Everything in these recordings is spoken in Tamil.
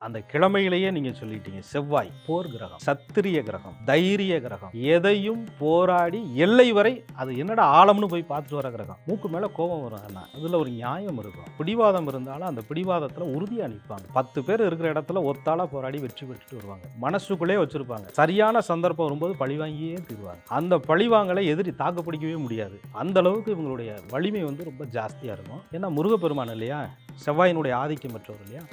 அந்த கிழமையிலேயே நீங்க சொல்லிட்டீங்க செவ்வாய் போர் கிரகம் சத்திரிய கிரகம் தைரிய கிரகம் எதையும் போராடி எல்லை வரை அது என்னடா ஆழம்னு போய் பார்த்துட்டு வர கிரகம். மூக்கு மேல கோபம் வரும் ஆனா அதுல ஒரு நியாயம் இருக்கும். பிடிவாதம் இருந்தாலும் அந்த பிடிவாதத்துல உறுதியா நிற்பாங்க பத்து பேர் இருக்கிற இடத்துல ஒத்தாளா போராடி வெற்றி பெற்றுட்டு வருவாங்க. மனசுக்குள்ளே வச்சிருப்பாங்க. சரியான சந்தர்ப்பம் வரும்போது பழிவாங்கியே தீருவாங்க. அந்த பழிவாங்கலை எதிரி தாக்கு பிடிக்கவே முடியாது. அந்த அளவுக்கு இவங்களுடைய வலிமை வந்து ரொம்ப ஜாஸ்தியா இருக்கும். ஏன்னா முருகப்பெருமான் இல்லையா? செவ்வாயினுடைய ஆதிக்கம் பெற்றவர் இல்லையா?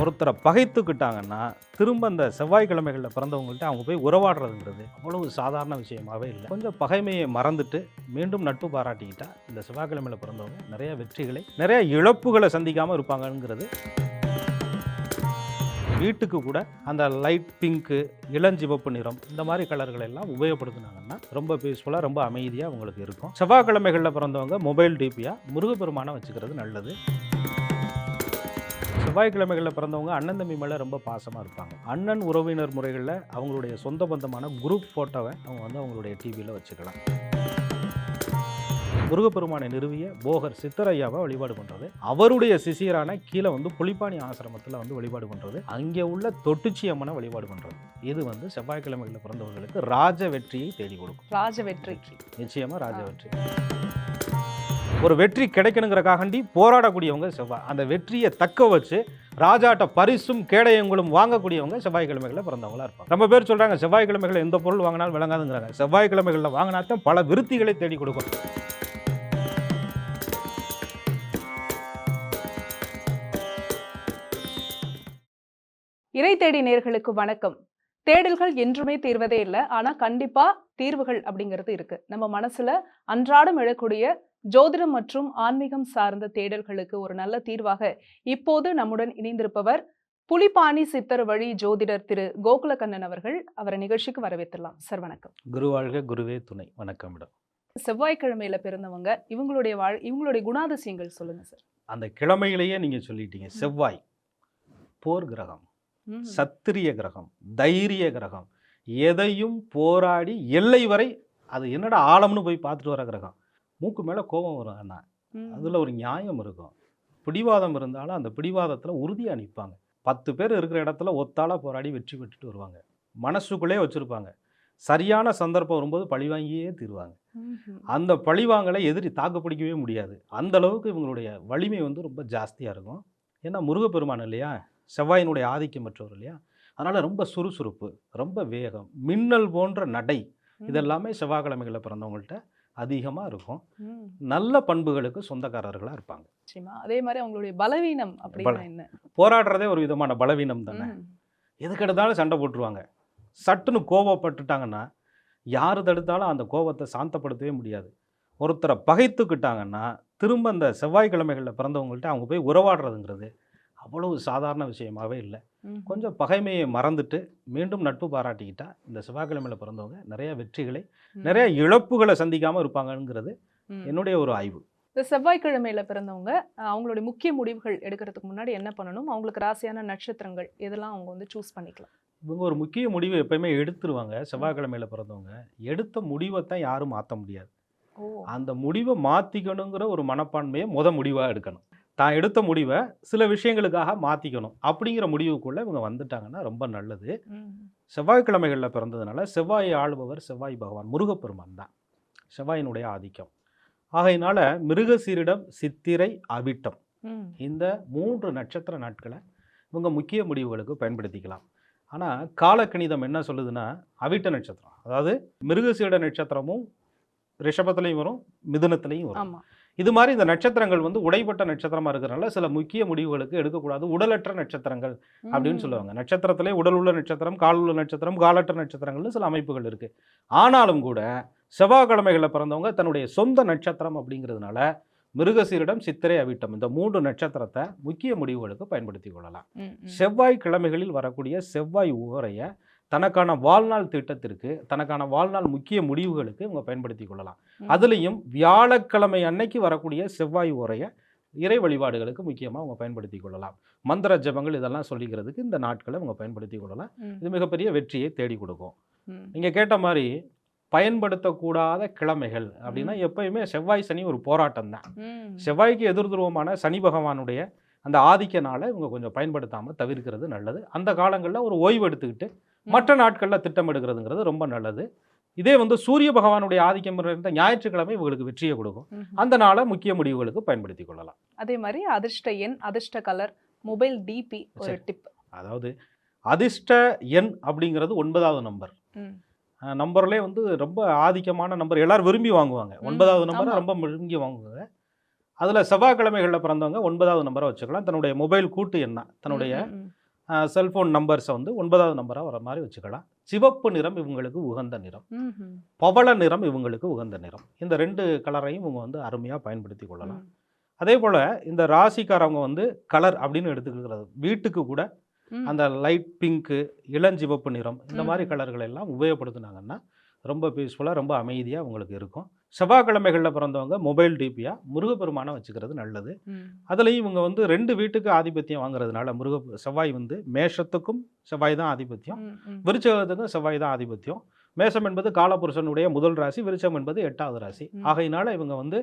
ஒருத்தரை பகைத்துக்கிட்டாங்கன்னா திரும்ப அந்த செவ்வாய்க்கிழமைகளில் பிறந்தவங்கள்ட்ட அவங்க போய் உறவாடுறதுங்கிறது அவ்வளவு சாதாரண விஷயமாவே இல்லை. கொஞ்சம் பகைமையை மறந்துட்டு மீண்டும் நட்பு பாராட்டிக்கிட்டா இந்த செவ்வாய்க்கிழமையில் பிறந்தவங்க நிறைய வெற்றிகளை நிறைய இழப்புகளை சந்திக்காமல் இருப்பாங்கங்கிறது. வீட்டுக்கு கூட அந்த லைட் பிங்க்கு இளஞ்சிவப்பு நிறம் இந்த மாதிரி கலர்களை எல்லாம் உபயோகப்படுத்தினாங்கன்னா ரொம்ப பீஸ்ஃபுல்லாக ரொம்ப அமைதியாக உங்களுக்கு இருக்கும். செவ்வாய்க்கிழமைகளில் பிறந்தவங்க மொபைல் டிபியாக முருகப்பெருமானை வச்சுக்கிறது நல்லது. செவ்வாய்க்கிழமைகளில் பிறந்தவங்க அண்ணன் தம்பி மேலே ரொம்ப பாசமாக இருப்பாங்க. அண்ணன் உறவினர் முறைகளில் அவங்களுடைய சொந்த பந்தமான குரூப் ஃபோட்டோவை அவங்க வந்து அவங்களுடைய டிவியில் வச்சுக்கலாம். முருகப்பெருமானை நிறுவிய போகர் சித்தரையாவை வழிபாடு பண்ணுறது அவருடைய சிசியரான கீழே வந்து புலிப்பாணி ஆசிரமத்தில் வந்து வழிபாடு பண்ணுறது அங்கே உள்ள தொட்டுச்சி அம்மனை வழிபாடு பண்ணுறது இது வந்து செவ்வாய்க்கிழமைகளில் பிறந்தவர்களுக்கு ராஜ வெற்றியை தேடி கொடுக்கும். ராஜ வெற்றி. நிச்சயமா ராஜ வெற்றி. ஒரு வெற்றி கிடைக்கணுங்கிறக்காண்டி போராடக்கூடியவங்க செவ்வாய் அந்த வெற்றியை தக்க வச்சு ராஜாட்ட பரிசும் கேடயங்களும் வாங்கக்கூடியவங்க செவ்வாய்க்கிழமைகளில் பிறந்தவங்களா இருப்பாங்க. ரொம்ப பேர் சொல்றாங்க செவ்வாய்க்கிழமைகளில் எந்த பொருள் வாங்கினாலும் விளங்காதுங்கிறாங்க. செவ்வாய்க்கிழமைகளில் வாங்கினாத்தான் பல விருத்திகளை தேடி கொடுக்கும். இறை தேடி நேர்களுக்கு வணக்கம். தேடல்கள் என்றுமே தீர்வதே இல்லை ஆனால் கண்டிப்பாக தீர்வுகள் அப்படிங்கிறது இருக்குது நம்ம மனசில் அன்றாடம் எழக்கூடிய ஜோதிடம் மற்றும் ஆன்மீகம் சார்ந்த தேடல்களுக்கு ஒரு நல்ல தீர்வாக இப்போது நம்முடன் இணைந்திருப்பவர் புலிப்பாணி சித்தர் வழி ஜோதிடர் திரு கோகுலகண்ணன் அவர்கள். அவரை நிகழ்ச்சிக்கு வரவேற்றலாம் சார் வணக்கம். குருவாழ்க குருவே துணை. வணக்கம் மேடம். செவ்வாய்க்கிழமையில பிறந்தவங்க இவங்களுடைய வாழ் இவங்களுடைய குணாதிசயங்கள் சொல்லுங்க சார். அந்த கிழமையிலேயே நீங்க சொல்லிட்டீங்க செவ்வாய். போர் கிரகம். சத்திரிய கிரகம் தைரிய கிரகம். எதையும் போராடி எல்லை வரை அது என்னடா ஆழம்னு போய் பார்த்துட்டு வர கிரகம். மூக்கு மேலே கோபம் வரும். அண்ணா. அதில் ஒரு நியாயம் இருக்கும். பிடிவாதம் இருந்தாலும் அந்த பிடிவாதத்தில் உறுதியாக நிற்பாங்க பத்து பேர் இருக்கிற இடத்துல ஒத்தாளா போராடி வெற்றி பெற்றுட்டு வருவாங்க. மனசுக்குள்ளே வச்சுருப்பாங்க. சரியான சந்தர்ப்பம் வரும்போது பழிவாங்கியே தீருவாங்க. அந்த பழிவாங்கலை எதிரி தாக்கு பிடிக்கவே முடியாது. அந்த அளவுக்கு இவங்களுடைய வலிமை வந்து ரொம்ப ஜாஸ்தியாக இருக்கும். ஏன்னா முருகப்பெருமான் இல்லையா? செவ்வாயினுடைய ஆதிக்கம் பெற்றவர் இல்லையா? அதனால் ரொம்ப சுறுசுறுப்பு ரொம்ப வேகம் மின்னல் போன்ற நடை இதெல்லாமே செவ்வாய்க்கிழமைகளில் பிறந்தவங்கள்ட்ட அதிகமாக இருக்கும். நல்ல பண்புகளுக்கு சொந்தக்காரர்களாக இருப்பாங்க. அதே மாதிரி அவங்களுடைய பலவீனம் அப்படின்னா என்ன? போராடுறதே ஒரு விதமான பலவீனம் தானே? ம். எதுக்கு எடுத்தாலும் சண்டை போட்டுருவாங்க. சட்டுன்னு கோபப்பட்டுட்டாங்கன்னா யார் தடுத்தாலும் அந்த கோபத்தை சாந்தப்படுத்தவே முடியாது. ஒருத்தரை பகைத்துக்கிட்டாங்கன்னா திரும்ப அந்த செவ்வாய்க்கிழமைகளில் பிறந்தவங்கள்ட்ட அவங்க போய் உறவாடுறதுங்கிறது அவ்வளவு சாதாரண விஷயமாவே இல்லை. கொஞ்சம் பகைமையை மறந்துட்டு மீண்டும் நட்பு பாராட்டிக்கிட்டா இந்த செவ்வாய்க்கிழமையில் பிறந்தவங்க நிறைய வெற்றிகளை. நிறைய இழப்புகளை சந்திக்காமல் இருப்பாங்கங்கிறது. என்னுடைய ஒரு ஆய்வு. இந்த செவ்வாய்க்கிழமையில பிறந்தவங்க அவங்களுடைய முக்கிய முடிவுகள் எடுக்கிறதுக்கு முன்னாடி என்ன பண்ணணும்? அவங்களுக்கு ராசியான நட்சத்திரங்கள் இதெல்லாம் அவங்க வந்து சூஸ் பண்ணிக்கலாம்? இவங்க ஒரு முக்கிய முடிவு எப்பயுமே எடுத்துருவாங்க செவ்வாய்க்கிழமையில் பிறந்தவங்க. எடுத்த முடிவை தான் யாரும் மாற்ற முடியாது. அந்த முடிவை மாற்றிக்கணுங்கிற ஒரு மனப்பான்மையை முத முடிவாக எடுக்கணும். தான் எடுத்த முடிவை சில விஷயங்களுக்காக மாற்றிக்கணும் அப்படிங்கிற முடிவுக்குள்ளே இவங்க வந்துட்டாங்கன்னா ரொம்ப நல்லது. செவ்வாய்க்கிழமைகளில் பிறந்ததுனால செவ்வாயை ஆளுபவர் செவ்வாய் பகவான் முருகப்பெருமான் தான். செவ்வாயினுடைய ஆதிக்கம். ஆகையினால மிருகசீரிடம் சித்திரை அவிட்டம். இந்த மூன்று நட்சத்திர நாட்களை இவங்க முக்கிய முடிவுகளுக்கு பயன்படுத்திக்கலாம். ஆனால் காலக்கணிதம் என்ன சொல்லுதுன்னா அவிட்ட நட்சத்திரம். அதாவது மிருகசீட நட்சத்திரமும் ரிஷபத்துலேயும் வரும் மிதுனத்துலேயும் வரும். இது மாதிரி இந்த நட்சத்திரங்கள் வந்து உடைப்பட்ட நட்சத்திரமா இருக்கிறனால சில முக்கிய முடிவுகளுக்கு எடுக்கக்கூடாது உடலற்ற நட்சத்திரங்கள் அப்படின்னு. சொல்லுவாங்க நட்சத்திரத்திலே உடல் உள்ள நட்சத்திரம் கால் உள்ள நட்சத்திரம் காலற்ற நட்சத்திரங்கள்னு சில அமைப்புகள் இருக்கு ஆனாலும் கூட செவ்வாய்க்கிழமைகளில் பிறந்தவங்க தன்னுடைய சொந்த நட்சத்திரம் அப்படிங்கிறதுனால மிருகசீரிடம் சித்திரை அவிட்டம் இந்த மூன்று நட்சத்திரத்தை முக்கிய முடிவுகளுக்கு பயன்படுத்தி கொள்ளலாம். செவ்வாய் கிழமைகளில் வரக்கூடிய செவ்வாய் உரையை தனக்கான வாழ்நாள் திட்டத்திற்கு தனக்கான வாழ்நாள் முக்கிய முடிவுகளுக்கு இவங்க பயன்படுத்தி கொள்ளலாம். அதுலேயும் வியாழக்கிழமை அன்னைக்கு வரக்கூடிய செவ்வாய் உரையை இறை வழிபாடுகளுக்கு முக்கியமாக அவங்க பயன்படுத்தி கொள்ளலாம் மந்திர ஜபங்கள் இதெல்லாம் சொல்லிக்கிறதுக்கு இந்த நாட்களை அவங்க பயன்படுத்தி கொள்ளலாம். இது மிகப்பெரிய வெற்றியை தேடி கொடுக்கும். நீங்கள் கேட்ட மாதிரி பயன்படுத்தக்கூடாத கிழமைகள் அப்படின்னா எப்பயுமே செவ்வாய் சனி ஒரு போராட்டம் தான். செவ்வாய்க்கு எதிர் துருவமான சனி பகவானுடைய அந்த ஆதிக்க நாளை இவங்க கொஞ்சம் பயன்படுத்தாமல் தவிர்க்கிறது நல்லது. அந்த காலங்களில் ஒரு ஓய்வு எடுத்துக்கிட்டு மற்ற நாட்களில் திட்டமிடுகிறதுங்கிறது ரொம்ப நல்லது. இதே வந்து சூரிய பகவானுடைய ஆதிக்கம் இருந்த ஞாயிற்றுக்கிழமை இவங்களுக்கு வெற்றியை கொடுக்கும். அந்த நாளை முக்கிய முடிவுகளுக்கு பயன்படுத்தி கொள்ளலாம். அதே மாதிரி அதிர்ஷ்ட எண் அதிர்ஷ்ட கலர் மொபைல் டிபி ஒரு. டிப். அதாவது அதிர்ஷ்ட எண் அப்படிங்கிறது ஒன்பதாவது நம்பர். நம்பர்லேயே வந்து ரொம்ப ஆதிக்கமான நம்பர். எல்லாரும் விரும்பி வாங்குவாங்க. ஒன்பதாவது நம்பரை. ரொம்ப விரும்பி வாங்குவாங்க. அதில் செவ்வாய்க்கிழமைகளில் பிறந்தவங்க ஒன்பதாவது நம்பரை வச்சுக்கலாம். தன்னுடைய மொபைல் கூட்டு எண்ணா தன்னுடைய செல்ஃபோன் நம்பர்ஸை வந்து ஒன்பதாவது நம்பராக வர மாதிரி வச்சுக்கலாம். சிவப்பு நிறம் இவங்களுக்கு உகந்த நிறம். பவள நிறம் இவங்களுக்கு உகந்த நிறம். இந்த ரெண்டு கலரையும் இவங்க வந்து அருமையாக பயன்படுத்தி கொள்ளலாம். அதே போல் இந்த ராசிக்காரவங்க வந்து கலர் அப்படின்னு எடுத்துக்கிறது. வீட்டுக்கு கூட. அந்த லைட் பிங்க்கு இளஞ்சிவப்பு நிறம் இந்த மாதிரி. கலர்கள் எல்லாம் உபயோகப்படுத்துனாங்கன்னா ரொம்ப பீஸ்ஃபுல்லாக ரொம்ப அமைதியாக உங்களுக்கு இருக்கும். செவ்வாய்க்கிழமைகளில் பிறந்தவங்க மொபைல் டிபியாக முருகப்பெருமானை வச்சுக்கிறது நல்லது. அதுலேயும் இவங்க வந்து ரெண்டு வீட்டுக்கு ஆதிபத்தியம் வாங்குறதுனால முருக செவ்வாய் வந்து மேஷத்துக்கும் செவ்வாய் தான் ஆதிபத்தியம். விருச்சகத்துக்கும் செவ்வாய் தான் ஆதிபத்தியம் மேஷம் என்பது காலபுருஷனுடைய முதல் ராசி விருச்சம் என்பது எட்டாவது ராசி. ஆகையினால இவங்க வந்து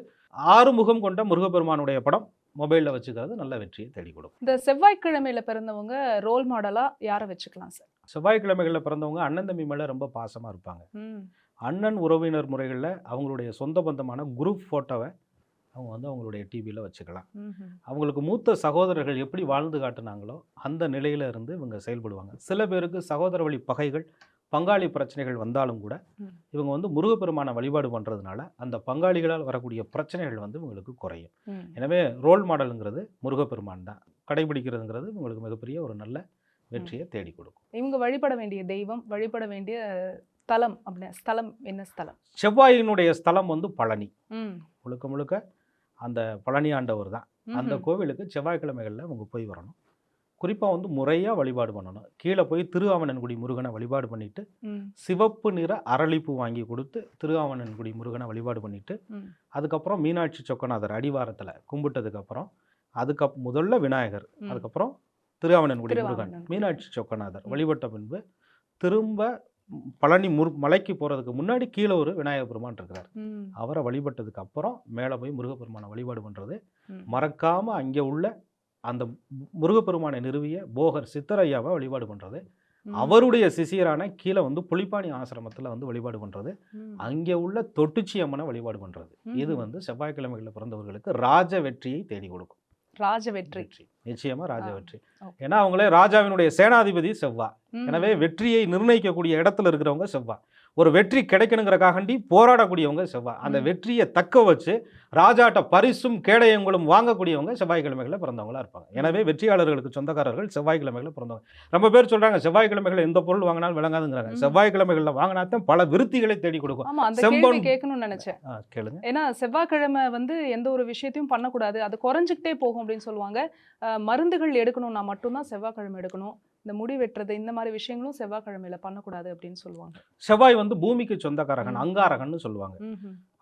ஆறு முகம் கொண்ட முருகப்பெருமானுடைய படம் மொபைலில் வச்சுக்கிறது நல்ல வெற்றியை தேடி கொடுக்கும் இந்த செவ்வாய்க்கிழமையில பிறந்தவங்க ரோல் மாடலா யாரை வச்சுக்கலாம் சார் செவ்வாய்க்கிழமைகளில் பிறந்தவங்க அண்ணன் தம்பி மேலே ரொம்ப பாசமாக இருப்பாங்க. அண்ணன் உறவினர் முறைகளில் அவங்களுடைய சொந்த பந்தமான குரூப் ஃபோட்டோவை அவங்க வந்து அவங்களுடைய டிவியில் வச்சுக்கலாம். அவங்களுக்கு மூத்த சகோதரர்கள் எப்படி வாழ்ந்து காட்டுனாங்களோ அந்த நிலையில இருந்து இவங்க செயல்படுவாங்க சில பேருக்கு சகோதர வழி பகைகள் பங்காளி பிரச்சனைகள் வந்தாலும் கூட. இவங்க வந்து முருகப்பெருமான வழிபாடு பண்ணுறதுனால அந்த பங்காளிகளால் வரக்கூடிய பிரச்சனைகள் வந்து இவங்களுக்கு குறையும். எனவே ரோல் மாடலுங்கிறது முருகப்பெருமான் தான் கடைபிடிக்கிறதுங்கிறது உங்களுக்கு மிகப்பெரிய ஒரு நல்ல வெற்றியை தேடி கொடுக்கும் இவங்க வழிபட வேண்டிய தெய்வம் வழிபட வேண்டிய தலம் அப்படின்னு ஸ்தலம் என்ன ஸ்தலம் செவ்வாயினுடைய ஸ்தலம் வந்து பழனி. முழுக்க முழுக்க அந்த பழனி ஆண்டவர் தான் அந்த. கோவிலுக்கு செவ்வாய்க்கிழமைகளில் அவங்க போய் வரணும் குறிப்பாக வந்து முறையாக வழிபாடு பண்ணணும் கீழே போய் திருஆவணன்குடி முருகனை வழிபாடு பண்ணிட்டு ம். சிவப்பு நிற அரளிப்பூ வாங்கி கொடுத்து திருஆவணன்குடி முருகனை வழிபாடு பண்ணிட்டு ம். அதுக்கப்புறம் மீனாட்சி சொக்கநாதர் அடிவாரத்தில் கும்பிட்டதுக்கப்புறம் அதுக்கப் முதல்ல விநாயகர். அதுக்கப்புறம் திருஆவணன்குடி முருகன். மீனாட்சி சொக்கநாதர். வழிபட்ட பின்பு திரும்ப பழனி முரு மலைக்கு போகிறதுக்கு முன்னாடி கீழே ஒரு விநாயகர் பெருமான் இருக்கிறார். அவரை வழிபட்டதுக்கு அப்புறம் மேலே போய் முருகப்பெருமானை வழிபாடு பண்ணுறது ம். மறக்காம அங்கே உள்ள அந்த முருகப்பெருமானை நிறுவிய போகர் சித்தரையாவை வழிபாடு பண்ணுறது. அவருடைய சிசியரான கீழே வந்து புலிப்பாணி ஆசிரமத்தில் வந்து வழிபாடு பண்ணுறது. அங்கே உள்ள தொட்டுச்சி அம்மனை வழிபாடு பண்ணுறது இது. வந்து செவ்வாய்க்கிழமைகளில் பிறந்தவர்களுக்கு ராஜ வெற்றியை தேடி கொடுக்கும் ராஜ வெற்றி வெற்றி நிச்சயமா ராஜ வெற்றி. ஏன்னா அவங்களே ராஜாவினுடைய சேனாதிபதி செவ்வா. எனவே வெற்றியை நிர்ணயிக்கக்கூடிய இடத்துல இருக்கிறவங்க செவ்வா. ஒரு வெற்றி கிடைக்கணுங்கிறக்காண்டி போராடக்கூடியவங்க செவ்வா. அந்த. வெற்றியை தக்க வச்சு ராஜாட்ட பரிசும் கேடயங்களும் வாங்கக்கூடியவங்க செவ்வாய்க்கிழமைகளில் பிறந்தவங்களா இருப்பாங்க. எனவே வெற்றியாளர்களுக்கு சொந்தக்காரர்கள் செவ்வாய்க்கிழமைகளில் பிறந்தவங்க. ரொம்ப பேர் சொல்றாங்க செவ்வாய்க்கிழமைகளில் எந்த பொருள் வாங்கினாலும் விளங்காதுங்கிறாங்க. செவ்வாய்க்கிழமைகளில் வாங்கினாத்தான் பல விருத்திகளை தேடி கொடுக்கும். செம்பொன் கேட்கணும்னு நினைச்சேன். கேளுங்க. ஏன்னா செவ்வாய்க்கிழமை வந்து எந்த ஒரு விஷயத்தையும் பண்ணக்கூடாது. அது குறைஞ்சிக்கிட்டே போகும் அப்படின்னு சொல்லுவாங்க. மருந்துகள் எடுக்கணும்னா மட்டும்தான் செவ்வாய்க்கிழமை எடுக்கணும் இந்த முடி வெட்டுறது இந்த மாதிரி விஷயங்களும் செவ்வாய்க்கிழமையில பண்ணக்கூடாது அப்படின்னு சொல்லுவாங்க செவ்வாய் வந்து பூமிக்கு சொந்தக்காரகன். அங்காரகன்னு சொல்லுவாங்க.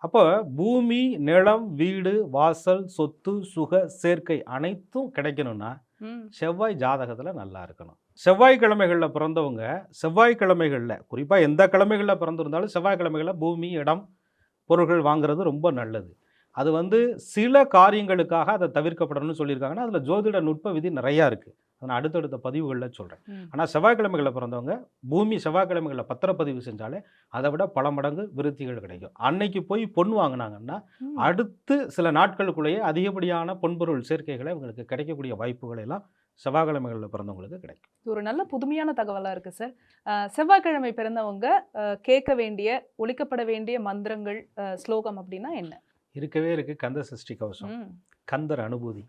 அப்போ பூமி நிலம் வீடு வாசல் சொத்து சுக சேர்க்கை அனைத்தும் கிடைக்கணும்னா. செவ்வாய் ஜாதகத்தில் நல்லா இருக்கணும் செவ்வாய்க்கிழமைகளில் பிறந்தவங்க செவ்வாய்க்கிழமைகளில் குறிப்பாக எந்த கிழமைகளில் பிறந்திருந்தாலும் செவ்வாய்க்கிழமைகளில் பூமி இடம் பொருட்கள் வாங்குறது ரொம்ப நல்லது அது வந்து சில காரியங்களுக்காக அதை தவிர்க்கப்படணும்னு சொல்லியிருக்காங்கன்னா அதில் ஜோதிட நுட்ப விதி நிறையா இருக்குது அதை நான் அடுத்தடுத்த பதிவுகளில் சொல்கிறேன். ஆனால் செவ்வாய்க்கிழமைகளில் பிறந்தவங்க பூமி செவ்வாய்க்கிழமைகளில் பத்திரப்பதிவு செஞ்சாலே அதை விட பல மடங்கு விருத்திகள் கிடைக்கும். அன்னைக்கு போய் பொன் வாங்கினாங்கன்னா. அடுத்து சில நாட்களுக்குள்ளேயே அதிகப்படியான பொன்பொருள் சேர்க்கைகளை இவங்களுக்கு கிடைக்கக்கூடிய வாய்ப்புகள் எல்லாம் செவ்வாய்க்கிழமைகளில் பிறந்தவங்களுக்கு கிடைக்கும். இது ஒரு நல்ல புதுமையான தகவலா இருக்கு சார். செவ்வாய்க்கிழமை பிறந்தவங்க கேட்க வேண்டிய ஒழிக்கப்பட வேண்டிய மந்திரங்கள் ஸ்லோகம் அப்படின்னா என்ன? இருக்கவே இருக்கு கந்த சஷ்டி கவசம். கந்தர் அனுபூதி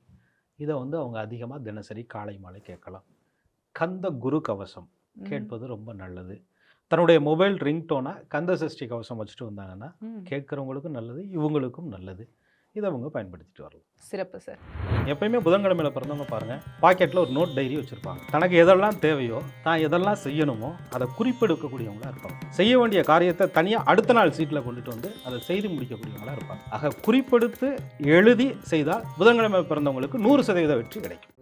இதை வந்து அவங்க அதிகமாக தினசரி காலை மாலை கேட்கலாம் கந்த குரு கவசம். கேட்பது ரொம்ப நல்லது தன்னுடைய மொபைல் ரிங்டோனை கந்த சஷ்டி கவசம் வச்சுட்டு வந்தாங்கன்னா. கேட்குறவங்களுக்கும் நல்லது இவங்களுக்கும் நல்லது இதை அவங்க பயன்படுத்திட்டு வரலாம். சிறப்பு சார். எப்பயுமே புதன்கிழமையில பிறந்தவங்க பாருங்க பாக்கெட்டில் ஒரு நோட் டைரி வச்சிருப்பாங்க. தனக்கு எதெல்லாம் தேவையோ தான் எதெல்லாம் செய்யணுமோ அதை குறிப்பெடுக்கக்கூடியவங்களா இருப்பாங்க. செய்ய வேண்டிய காரியத்தை தனியாக அடுத்த நாள் சீட்டில் கொண்டுட்டு வந்து அதை செய்து முடிக்கக்கூடியவங்களா இருப்பாங்க. ஆக குறிப்பெடுத்து எழுதி செய்தால் புதன்கிழமை பிறந்தவங்களுக்கு நூறு சதவீத வெற்றி கிடைக்கும்.